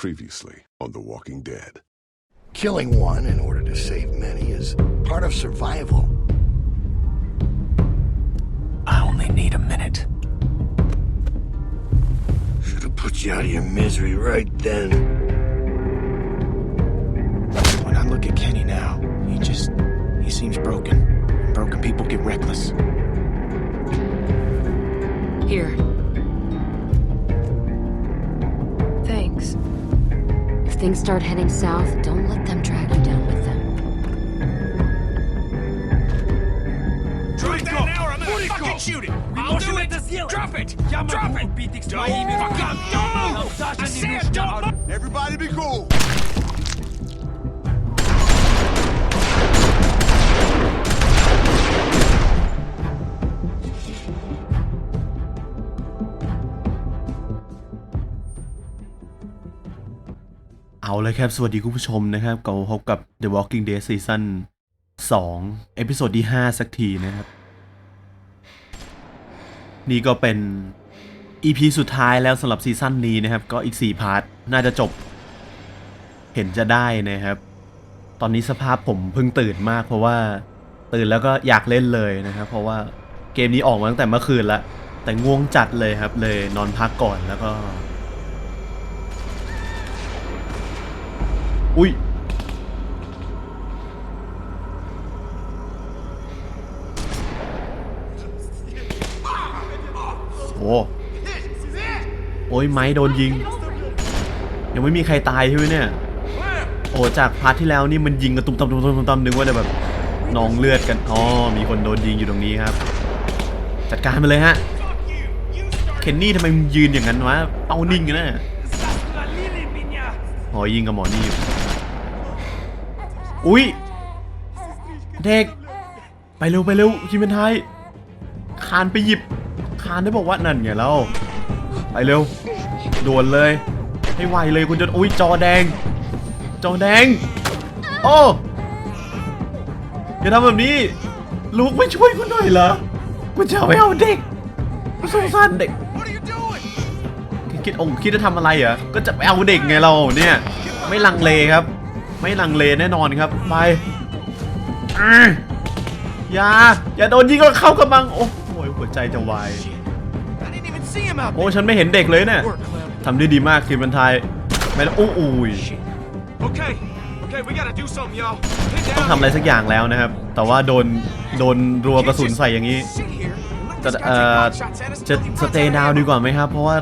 Previously on The Walking Dead. Killing one in order to save many is part of survival. I only need a minute. Should have put you out of your misery right then. When I look at Kenny now, he just. he seems broken. And broken people get reckless. Here. Things start heading south, don't let them drag you down with them. Drop that now or I'm gonna fucking shoot it! I'll do it! Drop it! Drop it! Don't fuck up! Don't move! I said don't move! Everybody be cool. เอาเลยครับ สวัสดีคุณผู้ชมนะครับก็พบกับ The Walking Dead Season 2 เอพิโซดที่ 5 สักทีนะครับ นี่ก็เป็น EP สุดท้ายแล้วสำหรับซีซั่นนี้นะครับ ก็อีก 4 พาร์ท น่าจะจบ เห็นจะได้นะครับ ตอนนี้สภาพผมเพิ่งตื่นมากเพราะว่าตื่นแล้วก็อยากเล่นเลยนะครับ เพราะว่าเกมนี้ออกมาตั้งแต่เมื่อคืนละแต่ง่วงจัดเลยครับ เลยนอนพักก่อนแล้วก็ อุ้ยโอ้โอ้ยไม้โดนยิง ยังไม่มีใครตายใช่ไหมเนี่ย โอ้จากพาร์ทที่แล้วนี่มันยิงกันตุ้มตำตุ้มตำตุ้มตำนึกว่าจะแบบนองเลือดกันอ๋อมีคนโดนยิงอยู่ตรงนี้ครับ จัดการไปเลยฮะเคนนี่ทำไมมึงยืนอย่างนั้นวะเป้านิ่งกันนะหอยิงกับหมอนี่อยู่ อุ้ยเด็ก ไปเร็วไปเร็วคิมเป็นไทยคานไปหยิบคานได้บอกว่านั่นไงแล้วไปเร็วด่วนเลย ให้ไวเลยคุณจะอุ้ยจอแดง จอแดง โอ้อย่าทำแบบนี้ ลูกไม่ช่วยคุณหน่อยเหรอคุณจะไม่เอาเด็กสงสารเด็กคิดองค์คิดจะทำอะไรเหรอก็จะไปเอาเด็กไงเราเนี่ย ไม่ลังเลครับ ไม่ลังเลแน่นอนครับ ไปอะอย่า อย่าโดนยิงแล้วเข้ากำลัง โอ้โหหัวใจจะวาย I didn't even see him out โอ้ there. ฉันไม่เห็นเด็กเลยเนี่ย Work, Clem. ทำได้ดีมากทีมบันทายไม่แล้วโอ้โอ้ย Shit. Okay, okay, we gotta do something, y'all. Get ต้อง down ทำอะไรสักอย่างแล้วนะครับ แต่ว่าโดนโดนรัวกระสุนใส่อย่างนี้ Sit here and let จะ this guy เอ่ take อ pot shots at us จะ until he ส runs เตย์ out ดาว of ดี ammo. กว่าไหมครับ เพราะว่า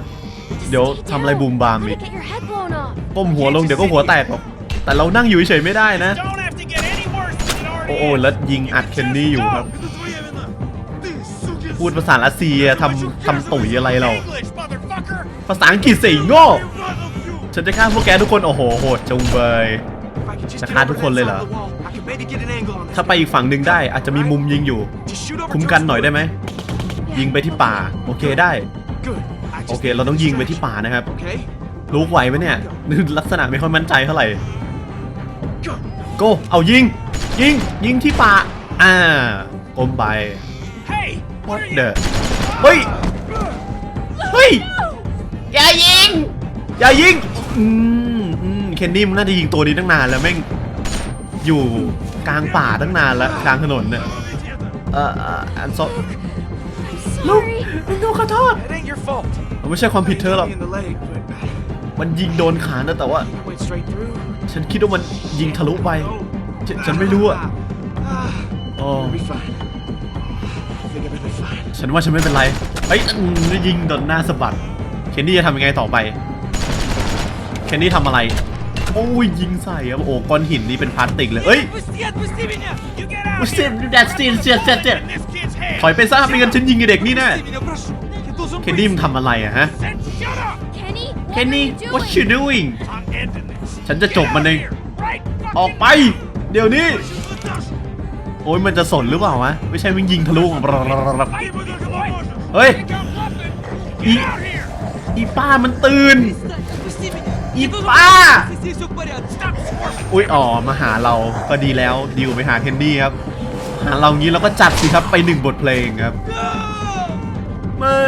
เดี๋ยวทำอะไรบูมบามอีก Get your head blown off. ก้มหัวลงเดี๋ยวก็หัวแตกหรอก แต่เรานั่งอยู่เฉยๆไม่ได้นะ Don't have to get any worse than it already โอ้โอ้แล้วยิงอัดเคนนี่อยู่ครับ พูดภาษารัสเซียทำทำตุ๋ยอะไรเรา English, motherfucker. ภาษาอังกฤษสิโง่ฉันจะฆ่าพวกแกทุกคน โอ้โหโหดจุงเบย If I could just จะ get ฆ่า over ทุกคนเลยเหรอ that side of the wall, I could maybe get an angle on this ถ้าไปอีกฝั่งหนึ่งได้อาจจะมีมุมยิงอยู่ Just shoot over คุ้มกันหน่อยได้ไหม ยิงไปที่ป่า โอเคได้ Good. I โอ just เค เราต้องยิงไปที่ป่านะครับ Okay. ลูกไหวไหมเนี่ย ลักษณะไม่ค่อยมั่นใจเท่าไหร่ Go. โกเอายิง ยิง ยิงที่ป่าอ่าอมไป Hey. What the เฮ้ย เฮ้ย อย่ายิง อย่ายิง อืมอืมเคนนี่มันน่าจะยิงตัวนี้ตั้งนานแล้วแม่ง อยู่กลางป่าตั้งนานแล้วกลางถนนเนี่ยเอ่อเอ่ออันโซลูกลูกขอโทษ It ain't your fault. มันไม่ใช่ความผิดเธอหรอก Me in the leg, but มันยิงโดนขานะแต่ว่า ฉันคิดว่ามันยิงทะลุไปฉฉันไม่รู้อะโอ้ฉันว่าฉันไม่เป็นไรเอ้ยยิงโดนหน้าสะบัด เคนนี่จะทำยังไงต่อไป เคนนี่ทำอะไร โอ้ยยิงใส่ครัโอ้ก้อนหินนี่เป็นพลาสติกเลยเอ้ยวุ้เซนดัสตินเสียเสียเสียถอยไปซะไม่งั้นฉันยิงไอเด็กนี่แน่เคนนี่มึงทำอะไรอะฮะเคนนี่ what you doing ฉันจะจบมันเอง ออกไป เดี๋ยวนี้ โอ้ยมันจะสนหรือเปล่าวะ ไม่ใช่วิ่งยิงทะลุของเฮ้ย อีอีป้ามันตื่น อีป้า อุ้ยอ๋อมาหาเราก็ดีแล้วดิวไปหาเคนดี้ครับ หาเรางี้เราก็จัดสิครับไปหนึ่งบทเพลงครับ ไม่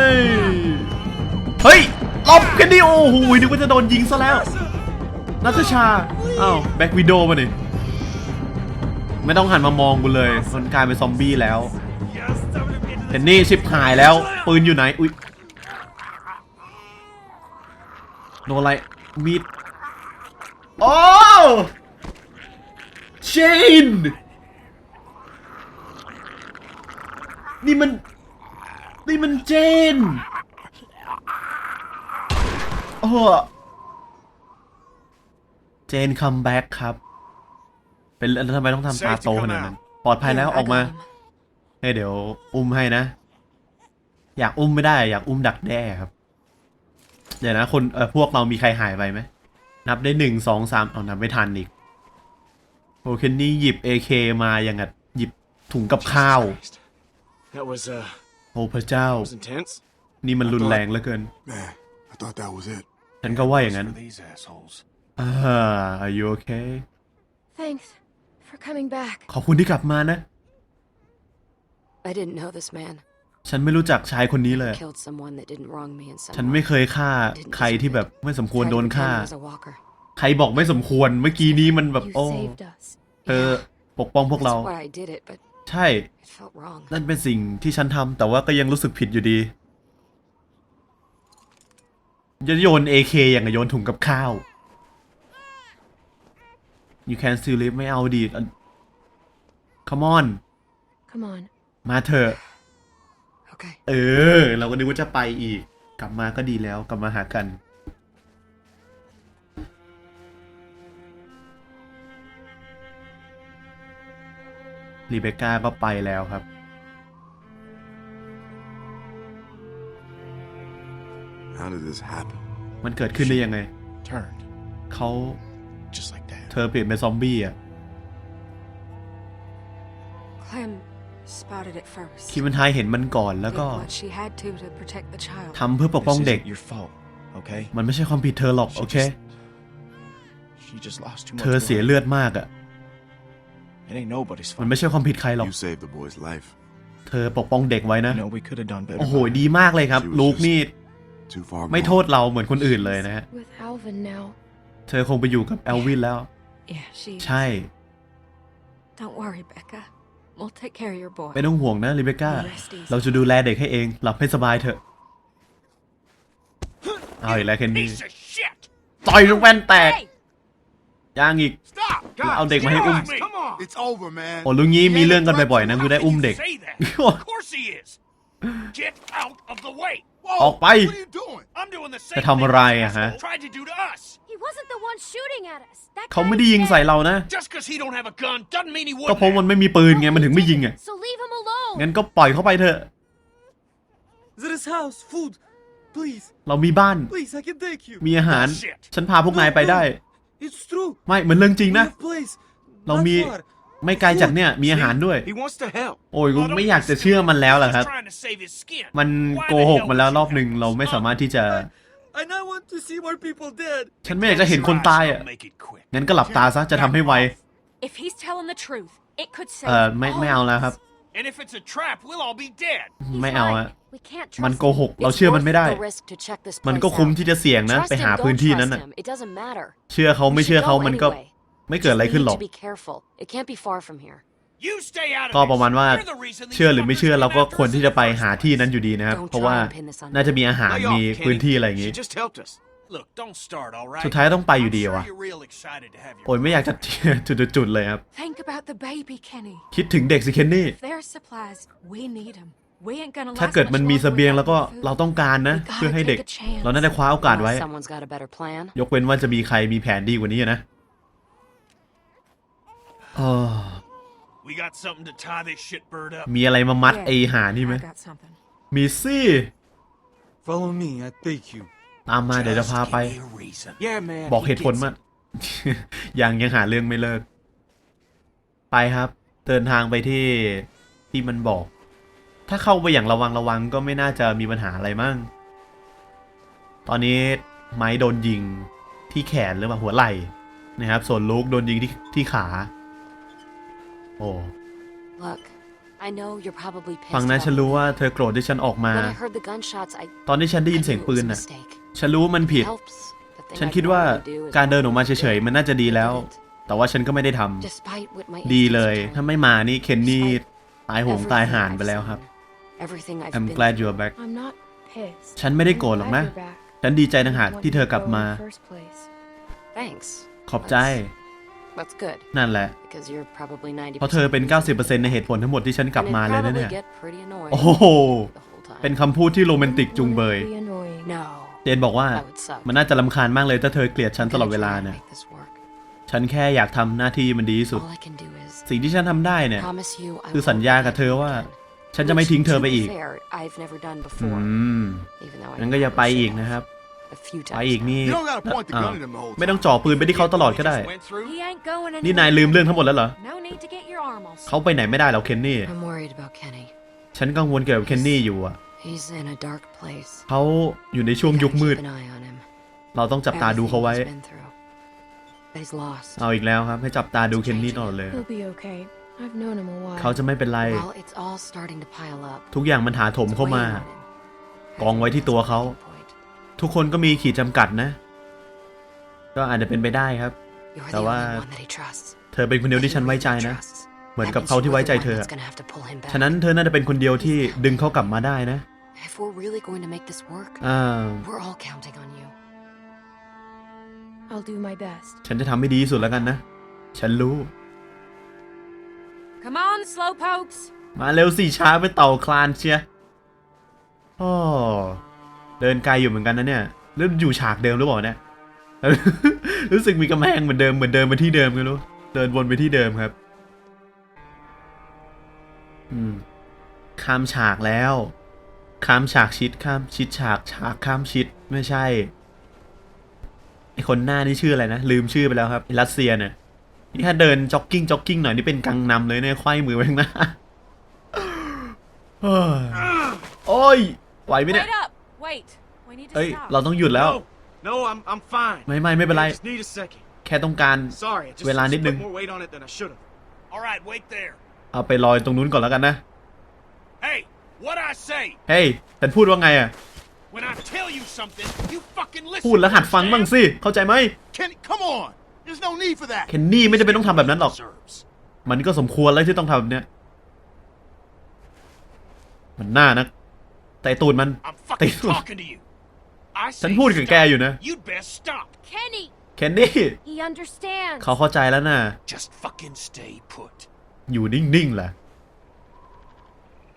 เฮ้ยลบเคนดี้โอ้โหนึกว่าจะโดนยิงซะแล้ว นัทชาอ้าวแบ็กวิดโดมาดิไม่ต้องหันมามองกูเลย มันกลายเป็นซอมบี้แล้วเทนนี่ชิปหายแล้ว ปืนอยู่ไหน อุ๊ยโดนอะไรมีดโอ้เชนนี่มัน นี่มันเจนโอ้ เจนคัมแบ็กครับ เป็นแล้วทำไมต้องทำตาโตขนาดนั้น ปลอดภัยแล้ว Here, อ I อกมา got him. เฮ้ยเดี๋ยว อุ้มให้นะ อยากอุ้มไม่ได้ อยากอุ้มดักแด้ครับ เดี๋ยวนะ คนเออพวกเรามีใครหายไปไหม นับได้หนึ่งสองสามเอานับไม่ทันอีกโอเคนนี่หยิบ AK มาอย่างกับหยิบถุงกับข้าว Christ. That was, uh, โอ้พระเจ้า was intense. นี่มันรุนแรงเหลือเกิน Man, I thought that was it. ฉันก็ว่าอย่างนั้น For these assholes. อ่า are you okay Thanks for coming back. ขอบคุณที่กลับมานะ I didn't know this man. ฉันไม่รู้จักชายคนนี้เลย Killed someone that didn't wrong me in some ฉัน way. ไม่เคยฆ่าใครที่แบบไม่สมควรโดน Fred ฆ่า Buchanan was a walker. ใครบอกไม่สมควรเมื่อกี้นี้มันแบบ You โอ้ saved us. เธอปกป้องพวกเรา That's why I did it, but ใช่ it felt wrong. นั่นเป็นสิ่งที่ฉันทำแต่ว่าก็ยังรู้สึกผิดอยู่ดีจะโยน AK อย่างกับโยนถุงกับข้าว you can still live ไม่เอาดีอัน come on Come on. มาเถอะ Okay. เออ เราก็นึกว่าจะไปอีก กลับมาก็ดีแล้ว กลับมาหากัน รีเบคก้าก็ไปแล้วครับ How did this happen? มันเกิดขึ้นได้ยังไง Turned. เขา Just like that. เธอเปลี่ยนเป็นซอมบี้อะ Clem spotted it first. คิมมันไทยเห็นมันก่อนแล้ว Did ก็ what she had to to protect the child. ทำเพื่อปกป้อง This เด็ก isn't your fault, okay? มันไม่ใช่ความผิดเธอหรอก She โอเค just- She just lost too much เธอเสีย blood. เลือดมากอะ It ain't nobody's มัน fault. ไม่ใช่ความผิดใครหรอก You saved the boy's life. เธอปกป้องเด็กไว้นะ You know, we could have done better. โอ้โห by- ดีมากเลยครับ ลูกนี่ Too far ไม่ gone. โทษเราเหมือนคนอื่นเลยนะฮะ With Alvin now. เธอคงไปอยู่กับแอลวินแล้ว Yeah, she. ใช่ Don't worry, Becca. We'll take care of your boy. ไม่ต้องห่วงนะลิเบก้า Rest easy. เราจะดูแลเด็กให้เอง หลับให้สบายเถอะ เอาอีกแล้วเคนนี่ Piece of shit! ต่อยลูกแว่นแตกย่างอีก Stop! เอาเด็กมาให้อุ้ม Come on! It's over, man. โอ้ลุงงี้มีเรื่องกันบ่อยๆนะกูได้อุ้มเด็ก Say that. of course he is. Get out of the way. ออกไป What are you doing? I'm doing the same จะทำอะไรอะฮะ thing this asshole tried to do to us. He wasn't the one shooting at us. That เขา guy ไม่ได้ยิง said- ใส่เรานะ Just because he don't have a gun doesn't mean he ก็ wouldn't. เพราะมัน have. ไม่มีปืนไงมันถึงไม่ยิงอะ So leave him alone. งั้นก็ปล่อยเข้าไปเถอะ There is house, food. Please, เรามีบ้าน please, I can take you. มีอาหาร ฉันพาพวกนายไปได้ It's true. ไม่เหมือนเรื่องจริง We นะ have place. เรา Not มี far. ไม่ไกลจากเนี่ยมีอาหารด้วย He wants to help. โอ้ยกูไม่อยากจะเชื่อมันแล้วล่ะครับ He's trying to save his skin. มัน Why โก the หก hell มาแล้ว would you รอบหนึ่ง have เราไม่สามารถที่จะ I now want to see more people dead. ฉันไม่อยากจะเห็นคนตายอะ Make it quick. งั้นก็หลับตาซะจะทำให้ไว If he's telling the truth, it could save เออไม่ all ไม่เอา of แล้ว us. ครับ And if it's a trap, we'll all be dead. He's ไม่เอา right. อะ We can't มัน trust โก him. หกเรา It's เชื่อมัน worth ไม่ได้ the risk to check this มัน place ก็คุ้ม out. ที่จะเสี่ยงนะ Trust ไป him, หา don't พื้นที่ trust นั้นน่ะ him. It doesn't matter. เชื่อเขา We ไม่ should เชื่อเขา go มันก็ anyway. ไม่เกิดอะไร Just ขึ้นหร need อก to be careful. It can't be far from here. You stay out of ก็ประมาณว่า this. You're the reason these เชื่อหรือไม่เชื่อ fuckers เราก็ came ควร after ที่ us จะ in ไป the first หา place. ที่นั้นอยู่ดีนะครับ Don't เพราะว่า try and pin this on me. น่าจะมีอาหาร Lay off, มี Kenny. พื้นที่อะไรอย่าง She งี้ just helped us. Look, don't start, all right? สุดท้ายต้องไปอยู่ I'm ดี sure วะ you're real excited to have your โอ้ยไม่อยากจะจุดๆๆเลยครับ Think about the baby, Kenny. คิดถึงเด็กสิเคนนี่ If there's supplies, we need them. We ain't gonna ถ้า last เกิด much มันมี longer เสบียง without แล้วก็ food. เราต้องการนะ We gotta เพื่อให้เด็ก take a chance. เราน่าจะคว้าโอกาสไว้ Unless someone's got a better plan. ยกเว้นว่าจะมีใครมีแผนดีกว่านี้นะเออ We got something to tie this shit bird up. มีอะไรมามัด Yeah, ไอหานี่ไหม I got something. มีซี่ Follow me, I take you. ตามมาเดี๋ยวจะพาไป Give me a reason. Yeah, man. บอก he เหตุผล gets มา ยังยังหาเรื่องไม่เลิก ไปครับ เดินทางไปที่ที่มันบอก ถ้าเข้าไปอย่างระวังระวังก็ไม่น่าจะมีปัญหาอะไรมั่ง ตอนนี้ไม้โดนยิงที่แขนหรือเปล่าหัวไหล่นะครับ ส่วนลูกโดนยิงที่ที่ขา โอ้ Look, I know you're probably pissed ฟังนะ about ฉันรู้ me. ว่าเธอโกรธที่ฉันออกมา When I heard the gunshots, I, ตอนที่ฉันได้ I ยิน knew เสียง it ปื was น a น่ะ mistake. ฉันรู้ว่ามันผิด It helps that thing ฉัน I'd คิดว่า normally do is การเดินออกมาเฉยๆ มันน่าจะดีแล้ว แต่ว่าฉันก็ไม่ได้ทำ Despite what my ดี instincts เลย tell me, ถ้าไม่มานี่เคนนี่ despite ตายโหง everything ตายห่าน I've ไปแล้วครับ seen, everything I've I'm been glad through. you're back I'm not pissed. ฉันไม่ได้โกรธหรอกนะ I'm glad you're back. ฉันดีใจต่างหากที่เธอกลับมา In the first place. Thanks. ขอบใจ That's, that's good. นั่นแหละ Because you're probably 90%เพราะเธอเป็น 90%ในเหตุผลทั้งหมดที่ฉันกลับมาเลยนะเนี่ย And it'd probably get pretty annoying โอ้โห the whole time. เป็นคำพูดที่โรแมนติกจุงเบย Be annoying. No. เจนบอกว่า That would suck. มันน่าจะลำคาญมากเลยถ้าเธอเกลียดฉัน I'm ตลอด gonna เวลา try and เนี่ย make this work. ฉันแค่อยากทำหน้าที่มันดีที่สุด All I can do is สิ่งที่ฉันทำได้เนี่ย promise you I คือสัญญากับเธอว่า ฉันจะไม่ทิ้งเธอไปอีก Which, to be fair, I've never done อื before. ม Even though I งั้นก็อย่าไปอีกนะครับ a few ไป times อีก now. นี่ You don't gotta point the อ้า gun ว at him the whole ไม่ต้อง time. จ่อปืนไปที่เขาตลอดก็ได้ Went through? He ain't going นี่ anywhere. นายลืมเรื่องทั้งหมดแล้วเหรอ No need to get your arm all เขาไปไหนไม่ได้แล้วเคนนี่ I'm worried about Kenny. ฉันกังวลเกี่ยวกับเคนนี่อยู่อะ He's in a dark place. เขาอยู่ในช่วงยุค Gotta มืด keep an eye on him. เราต้องจับตาดูเขาไว้ Everything he's been through. But he's lost. เอาอีกแล้วครับ ให้จับตาดูเคนนี่ตลอดเลย He'll be okay. I've known him a while. เขาจะไม่เป็นไร Well, it's all starting to pile up. ทุกอย่างมันถาโถม It's เข้ามา weighing on him. กองไว้ที่ตัวเขา Point. ทุกคนก็มีขีดจำกัดนะ ก็อาจจะเป็นไปได้ครับ You're the แต่ว่า only one that he trusts. เธอเป็นคนเดียวที่ฉันไว้ใจนะ Trusts. เหมือน That กับ means เขาที่ you're ไว้ the ใจ one เธอ that's gonna have to pull him back. ฉะนั้นเธอน่าจะเป็นคนเดียวที่ดึงเขากลับมาได้นะ If we're really going to make this work, อ่า we're all counting on you. I'll do my best. ฉันจะทำให้ดีที่สุดแล้วกันนะ ฉันรู้ Come on, slowpokes. มาเร็วสิช้าไปเต่าคลานเชียโอ้ เดินไกลอยู่เหมือนกันนะเนี่ยแล้วอยู่ฉากเดิมหรือเปล่าเนี่ยรู้สึกมีกำแพงเหมือนเดิมเหมือนเดิมมาที่เดิมไม่รู้เดินวนไปที่เดิมครับ อืมข้ามฉากแล้ว ข้ามฉากชิดข้ามชิดฉากฉากข้ามชิดไม่ใช่ไอคนหน้านี่ชื่ออะไรนะลืมชื่อไปแล้วครับอ้รัสเซียเนี่ยนี่ถ้าเดินจ็อกกิ้งจ็อกกิ้งหน่อยนี่เป็นกังนำเลยเนี่ยควายมือไปข้างหน้าโอ้ยไหวไหมเนี่ย Wait up. Wait. We need to เอ้ย stop. เราต้องหยุดแล้ว No, no, I'm, I'm fine. ไม่ไม่ไม่เป็นไร I just need a second. แค่ต้องการ Sorry, I just, เวลา just นิดนึง put more weight on it than I should have. All right, wait there. เอาไปลอยตรงนู้นก่อนแล้วกันนะ Hey, what I say? เฮ้ยฉันพูดว่าไงอะ When I tell you something, you fucking listen. พูดแล้วหัดฟังบ้างสิ เข้าใจไหม Kenny, come on. There's no need for that. เคนนี่ไม่จำเป็นต้องทำแบบนั้นหรอก Deserves. มันก็สมควรแล้วที่ต้องทำแบบเนี้ย มันหน้านะ แต่ตูนมัน I'm fucking They- talking to you. I ฉัน say พูดกับแก stop. อยู่นะ You'd best stop. Kenny. เคนนี่ He understands. เขาเข้าใจแล้วนะ Just fucking stay put. อยู่นิ่งๆแหละ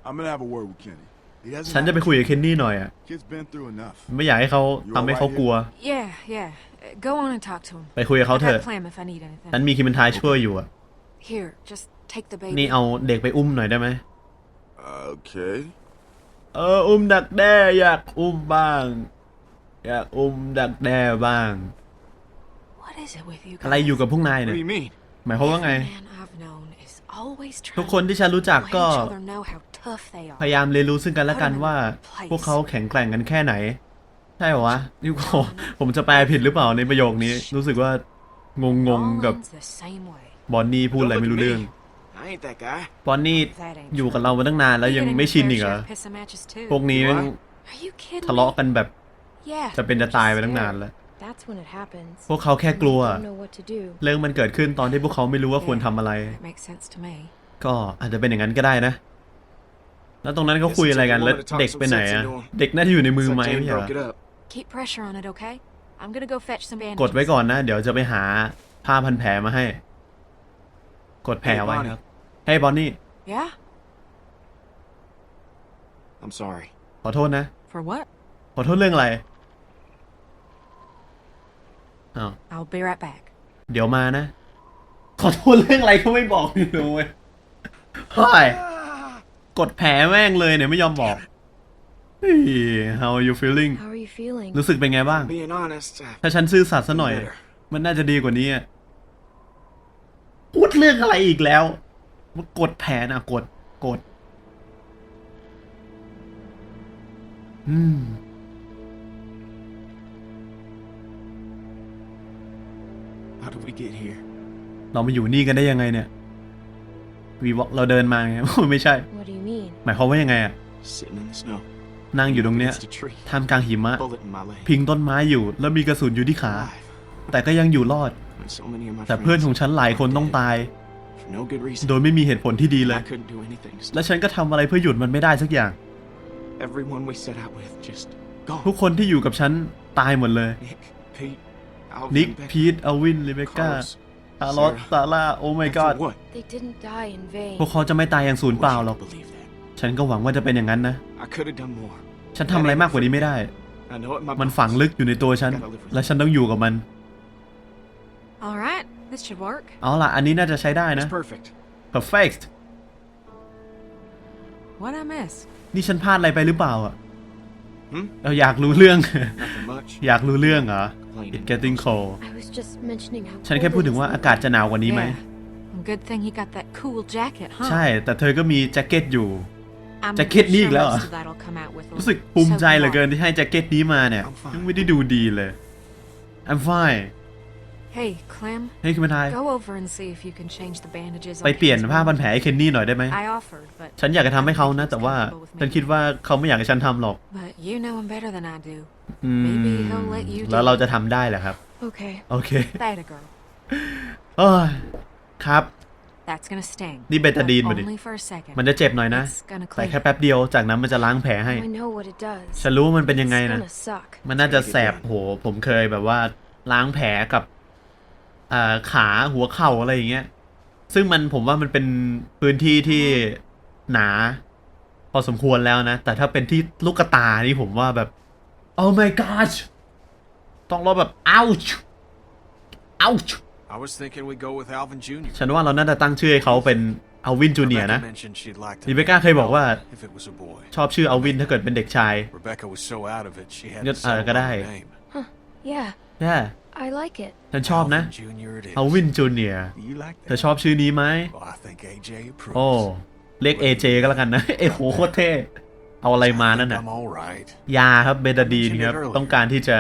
I'm gonna have a word with Kenny. He hasn't ฉันจะไป had- คุยกับเคนนี่หน่อยอะ Kid's been through enough. ไม่อยากให้เขาทำให้เขากลัว Yeah, yeah. Uh, Go on and talk to him. ไปคุยกับเขา I've เถ got อะ a plan if I need anything. ฉันมีคิมเบนทายช่วยอยู่อะ Here, just take the baby. นี่เอาเด็กไปอุ้มหน่อยได้ไหม Okay. เอออุ้มดักแด้อยากอุ้มบ้าง อยากอุ้มดักแด้บ้าง What is it with you อะไร guys? อยู่กับพวกนาย What เนี่ do ย you mean? หมายความว่าไง Every man I've known is always ทุก trying คนที่ฉันรู้จัก to ก็ let each other know how tough they are. พยายามเรียนรู้ซึ่งกันและกันว่า พวกเขาแข็งแกร่งกันแค่ไหน ใช่เหรอวะนี่โอผมจะแปลผิดหรือเปล่าในประโยคนี้ รู้สึกว่างงงๆ All กับ ends the same way. บอนนี่พูดอะไรไม่รู้เรื่อง I ain't that guy. บอนนี่ That ain't อยู่กับ true. เรามาตั้งนานแล้ว You ยัง get in ไม่ your ชิน fair อีกเหรอ share of pissing matches too. พวกนี้แม่ง Are you kidding ทะเลาะกันแบบ me? Yeah. จะเป็นจะตายไปตั้งนานแล้ว That's when it happens. พวกเขาแค่กลัว Don't know what to do. เรื่องมันเกิดขึ้นตอนที่พวกเขาไม่รู้ว่าควรทำอะไร That makes sense to me. ก็อาจจะเป็นอย่างนั้นก็ได้นะ แล้วตรงนั้นเขาคุยอะไรกันแล้วเด็กไปไหนอะเด็กน่าจะอยู่ในมือ Looks ไหม like Jane ไม่ใช่เหรอ broke it up. Keep pressure on it, okay? I'm gonna go fetch some bandages. กดไว้ก่อนนะ เดี๋ยวจะไปหาผ้าพันแผลมาให้ กดแผลไว้ครับ เฮ้ยบอนนี่ Yeah? I'm sorry. ขอโทษนะ For what? ขอโทษเรื่องอะไรอ้าว I'll be right back. เดี๋ยวมานะ ขอโทษเรื่องอะไรก็ไม่บอกเลยเว้ยเฮ้ยกดแผลแม่งเลยเนี่ยไม่ยอมบอกเฮ้ย how are you feeling How are you feeling? รู้สึกเป็นไงบ้าง Being honest, I ถ้าฉันซื่อสัตย์ซะหน่อย มันน่าจะดีกว่านี้อะพูดเรื่องอะไรอีกแล้ว มากดแผนอะกดกด อืม How did we get here? เรามาอยู่นี่กันได้ยังไงเนี่ยวีวอเราเดินมาไง ไม่ใช่ What do you mean? หมายความว่ายังไงอะ Sitting in the snow. นั่งอยู่ตรงเนี้ย Against a tree. ท่ามกลางหิมะ Bullet in my leg. พิงต้นไม้อยู่แล้วมีกระสุนอยู่ที่ขา Alive. แต่ก็ยังอยู่รอด When so many of my แต่เพื่อน friends ของฉันหลายคนต้องตาย for no good reason. โดยไม่มีเหตุผลที่ดีเลย I couldn't do anything. to และ stop ฉันก็ทำอะไรเพื่อหยุดมันไม่ได้สักอย่าง Everyone we set out with just gone. ทุกคนที่อยู่กับฉันตายหมดเลย Nick, Pete, Alvin, นิก Becky, พีทอลวินลิเบก้า Carlos, คาร์ลอส Sarah. ซาร่า โอ้ my And god for what? They didn't die in vain. พวกเขาจะไม่ตายอย่างสูญเปล่าหรอก Wish I believed that. ฉันก็หวังว่าจะเป็นอย่างนั้นนะ I could have done more. ฉันทำอะไรมากกว่านี้ไม่ได้ I know it in my มันฝัง bones. ลึกอยู่ในตัวฉัน และฉันต้องอยู่กับมัน All right, this should work. เอาล่ะ อันนี้น่าจะใช้ได้นะ It's perfect. perfect What I miss? นี่ฉันพลาดอะไรไปหรือเปล่าอะ Hmm? เราอยากรู้เรื่อง Nothing much. อยากรู้เรื่องเหรอ It's getting cold I was just mentioning how ฉันแค่ cold พูด it ถึ is งว่า in อากาศจะหนาวกว่านี้ไหม Yeah. Good thing he got that cool jacket, huh? ใช่ แต่เธอก็มีแจ็คเก็ตอยู่ I'm Jacket sure นี่อีกแล้วเหรอ most of that'll come out with a รู้สึกภูมิใจเหลือเกิน soap ที่ให้แจ็คเก็ตนี้มาเนี่ย I'm fine. ยังไม่ได้ดูดีเลย I'm fine opera. Hey, Clem, เฮ้ยคุณเป็นไทย go over and see if you can change the bandages. on ไปเปลี่ยน Ken's ผ้าพัน wound. แผลให้เคนนี่หน่อยได้ไหม I offered, but ฉันอยากจะทำให้เขานะ แต่ว่าฉันคิดว่าเขาไม่อยากให้ฉันทำหรอก but you know him better than I do. อืม Maybe he'll let you do แล้วเราจะ it. ทำได้เหรอครับ Okay. โอเค That a girl. เอ้ยครับ That's gonna sting. นี่เบตาดีน but มาดิ only for a second. มันจะเจ็บหน่อยนะ It's gonna แต่ clear. แค่แป๊บเดียวจากนั้นมันจะล้างแผลให้ I know what it does. ฉันรู้ว่ามันเป็นยังไง It's นะ gonna suck. มันน่าจะแสบโห ผมเคยแบบว่าล้างแผลกับอ่า ขาหัวเข่าอะไรอย่างเงี้ย ซึ่งมันผมว่ามันเป็นพื้นที่ที่หนา พอสมควรแล้วนะ แต่ถ้าเป็นที่ลูกตานี่ผมว่าแบบ oh my gosh ต้องรอแบบ ouch ouch I was thinking we go with Alvin Jr. ฉันว่าเราน่าจะตั้งชื่อให้เขาเป็นอัลวินจูเนีย Rebecca นะ mentioned she'd like to รีเบคก้าเคยบอกว่า if it was a boy. ชอบชื่ออัลวินถ้าเกิดเป็นเด็กชาย Rebecca was so out of it she had งั้น to เออ settle ก็ได้ on her name. Yeah, แย่ I like it. ฉันชอบนะ Alvin Jr. it is. อัลวินจูเนีย Do you like เธอ that? ชอบชื่อนี้ไหม Well, I think AJ approves. โอ้ เรียก AJ ก็แล้วกันนะ เอ้โหโคตรเท่ เอาอะไรมานั่น I น่ะ think I'm all right. ยาครับเบตาดีนครับ ต้องการที่จะ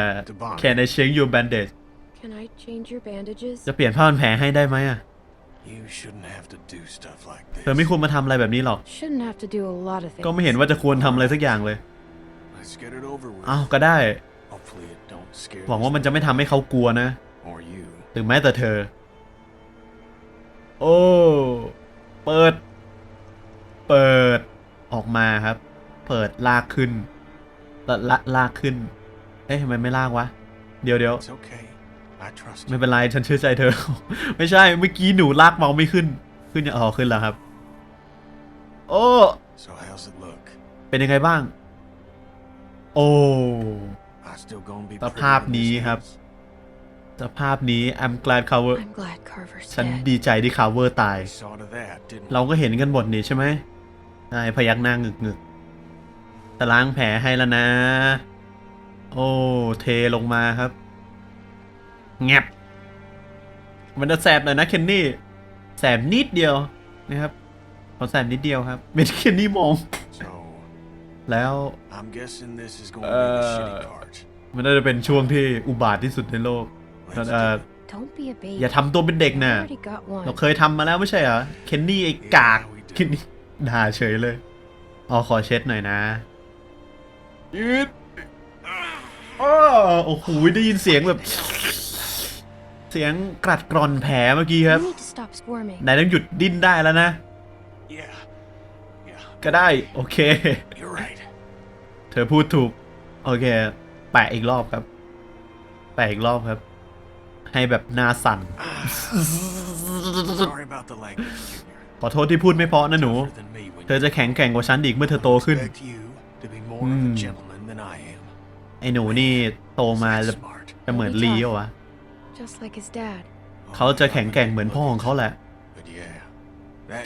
Can I change your bandage Can I change your bandages? จะเปลี่ยนผ้าพันแผลให้ได้ไหมอะ You shouldn't have to do stuff like เธอไม่ this. ควรมาทำอะไรแบบนี้หรอก Shouldn't have to do a lot of things. ก็ไม่เห็นว่าจะควรทำอะไรสักอย่างเลย Let's get it over with. อ้าว ก็ได้ หวังว่า these มันจะไม่ทำให้เขากลัวนะ or you. หรือแม้แต่เธอ โอ้ เปิด เปิด ออกมาครับ เปิดลากขึ้นละละลากขึ้น เอ๊ะทำไมไม่ลากวะ เดี๋ยวเดี๋ยว It's okay. I trust ไม่ you. เป็นไร ฉันเชื่อใจเธอ ไม่ใช่ เมื่อกี้หนูลากเมาส์ไม่ขึ้น ขึ้นยังอ๋อขึ้นแล้วครับ โอ้ So how's it look? เป็นยังไงบ้าง โอ้ I still gonna be ส pretty ภาพ in this นี้ครับ house? สภาพนี้ I'm glad cover I'm glad Carver's ฉัน dead. ดีใจที่ cover ตาย We saw to that, didn't เราก็เห็นกันหมดนี่ใช่ไหมใช่พยักหน้างึกงึกๆแต่ล้างแผลให้แล้วนะ โอ้ เทลงมาครับ แงบ มันจะแสบหน่อยนะเคนนี่ แสบนิดเดียวนะครับ ขอแสบนิดเดียวครับ เป็นเคนนี่มอง So แล้ว I'm guessing this is gonna be the Uh, shitty part. มันน่าจะเป็นช่วงที่อุบาทที่สุดในโลก Let's เอ่อ do it. Don't be a baby. อย่าทำตัวเป็นเด็ก I นะ already got one. เราเคยทำมาแล้วไม่ใช่เหรอ เคนนี่ไอ้กาก Yeah, we do. เคนนี่ด่าเฉยเลยอ๋อขอเช็ดหน่อยนะยืดอ้อโอ้โหได้ยินเสียงแบบ เสียงกรัดกร่อนแผลเมื่อกี้ครับ You need to stop squirming. นายต้องหยุดดิ้นได้แล้วนะ Yeah. Yeah. ก็ได้ โอเค You're right. เธอพูดถูก โอเค แปะอีกรอบครับ แปะอีกรอบครับ ให้แบบหน้าสั่น Sorry about the language, Junior. ขอโทษที่พูดไม่เพราะนะหนู Tougher than me when เธอจะแข็งแกร่งกว่าฉันอีกเมื่อเธอโตขึ้น expect you to be more of Hmm. a gentleman than I am. ไอ้หนูนี่โตมาแล้ว Smart. จะเหมือนลีเหรอวะ Just like his dad. เขาจะแข็งแกร่งเหมือนพ่อของเขาแหละ But yeah. That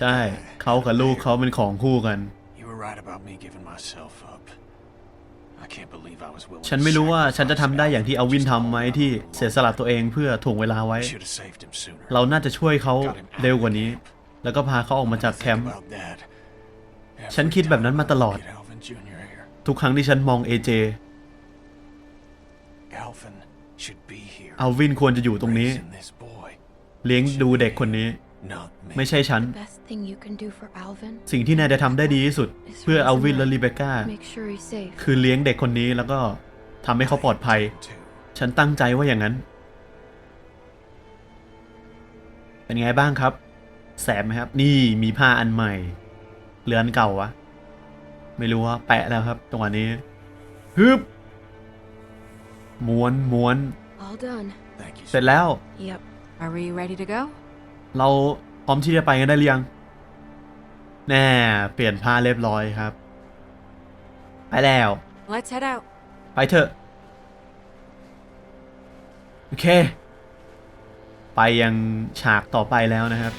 ใช่ guy เขากับลูกเขาเป็นของคู่กัน You were right about me giving myself up. I can't believe I was willing ฉัน to ไม่รู้ว่าฉันจะทำได้ sacrifice อย่างที่เอาวินทำไหมที่เสียสละตัวเองเพื่อถ่วงเวลาไว้ We should have saved him sooner. เราน่าจะช่วยเขา Got him out เร็ว of กว่านี้ camp. แล้วก็พาเขาออกมาจากแค Think มป์ about that. ฉัน Every คิดแบบนั้น time มาตลอด I look at Alvin Jr. here. ทุกครั้งที่ฉันมองเอเจ Alvin should be here. เอาวินควรจะอยู่ตรงนี้ raising this boy. เลี้ยงดูเด็กคนนี้ But Not me. ไม่ใช่ฉัน The best thing you can do for Alvin สิ่งที่นายจะทำได้ดีที่สุด เพื่อเอาวินและรีเบคก้า make sure he's safe. คือเลี้ยงเด็กคนนี้แล้วก็ทำให้เขาปลอดภัย Too. ฉันตั้งใจว่าอย่างนั้น เป็นไงบ้างครับ แสบไหมครับ นี่มีผ้าอันใหม่ เรือนเก่าวะ ไม่รู้ว่าแปะแล้วครับจังหวะนี้ฮึบม้วนม้วน All done. Thank you. เสร็จแล้ว Yep. Are we ready to go? เราพร้อมที่จะไปกันได้หรือยัง แน่ เปลี่ยนผ้าเรียบร้อยครับ ไปแล้ว Let's head out. ไปเถอะ โอเค ไปยังฉากต่อไปแล้วนะครับ